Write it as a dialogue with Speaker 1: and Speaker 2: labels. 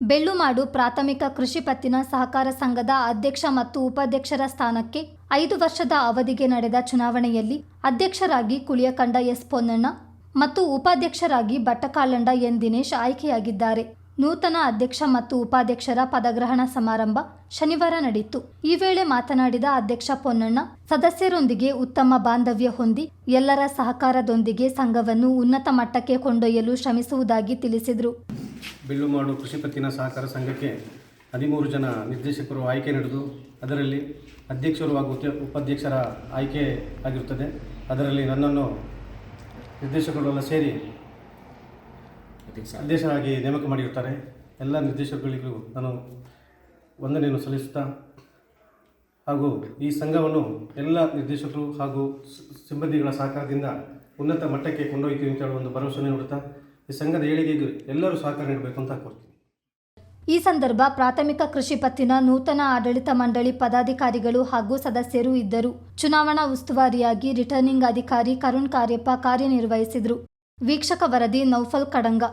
Speaker 1: ಬೆಳ್ಳುಮಾಡು ಪ್ರಾಥಮಿಕ ಕೃಷಿ ಪತ್ತಿನ ಸಹಕಾರ ಸಂಘದ ಅಧ್ಯಕ್ಷ ಮತ್ತು ಉಪಾಧ್ಯಕ್ಷರ ಸ್ಥಾನಕ್ಕೆ ಐದು ವರ್ಷದ ಅವಧಿಗೆ ನಡೆದ ಚುನಾವಣೆಯಲ್ಲಿ ಅಧ್ಯಕ್ಷರಾಗಿ ಕುಳಿಯಕಂಡ ಎಸ್ ಪೊನ್ನಣ್ಣ ಮತ್ತು ಉಪಾಧ್ಯಕ್ಷರಾಗಿ ಬಟ್ಟಕಾಳಂಡ ಎನ್ ದಿನೇಶ್ ಆಯ್ಕೆಯಾಗಿದ್ದಾರೆ. ನೂತನ ಅಧ್ಯಕ್ಷ ಮತ್ತು ಉಪಾಧ್ಯಕ್ಷರ ಪದಗ್ರಹಣ ಸಮಾರಂಭ ಶನಿವಾರ ನಡೆಯಿತು. ಈ ವೇಳೆ ಮಾತನಾಡಿದ ಅಧ್ಯಕ್ಷ ಪೊನ್ನಣ್ಣ, ಸದಸ್ಯರೊಂದಿಗೆ ಉತ್ತಮ ಬಾಂಧವ್ಯ ಹೊಂದಿ ಎಲ್ಲರ ಸಹಕಾರದೊಂದಿಗೆ ಸಂಘವನ್ನು ಉನ್ನತ ಮಟ್ಟಕ್ಕೆ ಕೊಂಡೊಯ್ಯಲು ಶ್ರಮಿಸುವುದಾಗಿ ತಿಳಿಸಿದರು.
Speaker 2: ಬೆಳ್ಳುಮಾಡು ಕೃಷಿ ಪತ್ತಿನ ಸಹಕಾರ ಸಂಘಕ್ಕೆ ಹದಿಮೂರು ಜನ ನಿರ್ದೇಶಕರು ಆಯ್ಕೆ ನಡೆದು, ಅದರಲ್ಲಿ ಅಧ್ಯಕ್ಷರು ಹಾಗೂ ಉಪ- ಉಪಾಧ್ಯಕ್ಷರ ಆಯ್ಕೆ ಆಗಿರುತ್ತದೆ. ಅದರಲ್ಲಿ ನನ್ನನ್ನು ನಿರ್ದೇಶಕರೆಲ್ಲ ಸೇರಿ ಅಧ್ಯಕ್ಷರಾಗಿ ನೇಮಕ ಮಾಡಿರುತ್ತಾರೆ. ಎಲ್ಲ ನಿರ್ದೇಶಕರಿಗೂ ನಾನು ವಂದನೆಯನ್ನು ಸಲ್ಲಿಸುತ್ತಾ ಹಾಗೂ ಈ ಸಂಘವನ್ನು ಎಲ್ಲ ನಿರ್ದೇಶಕರು ಹಾಗೂ ಸಿಬ್ಬಂದಿಗಳ ಸಹಕಾರದಿಂದ ಉನ್ನತ ಮಟ್ಟಕ್ಕೆ ಕೊಂಡೊಯ್ತೀವಿ ಅಂತ ಹೇಳುವ ಒಂದು ಭರವಸೆ ನೀಡುತ್ತಾ ಈ ಸಂಘದ ಏಳಿಗೆಗೆ ಎಲ್ಲರೂ ಸಹಕಾರ ನೀಡಬೇಕು ಅಂತ ಕೋರ್ತೀನಿ.
Speaker 1: ಈ ಸಂದರ್ಭ ಪ್ರಾಥಮಿಕ ಕೃಷಿ ಪತ್ತಿನ ನೂತನ ಆಡಳಿತ ಮಂಡಳಿ ಪದಾಧಿಕಾರಿಗಳು ಹಾಗೂ ಸದಸ್ಯರು ಇದ್ದರು. ಚುನಾವಣಾ ಉಸ್ತುವಾರಿಯಾಗಿ ರಿಟರ್ನಿಂಗ್ ಅಧಿಕಾರಿ ಕರುಣ್ ಕಾರ್ಯಪ್ಪ ಕಾರ್ಯನಿರ್ವಹಿಸಿದರು. ವೀಕ್ಷಕ ವರದಿ ನೌಫಲ್ ಕಡಂಗ.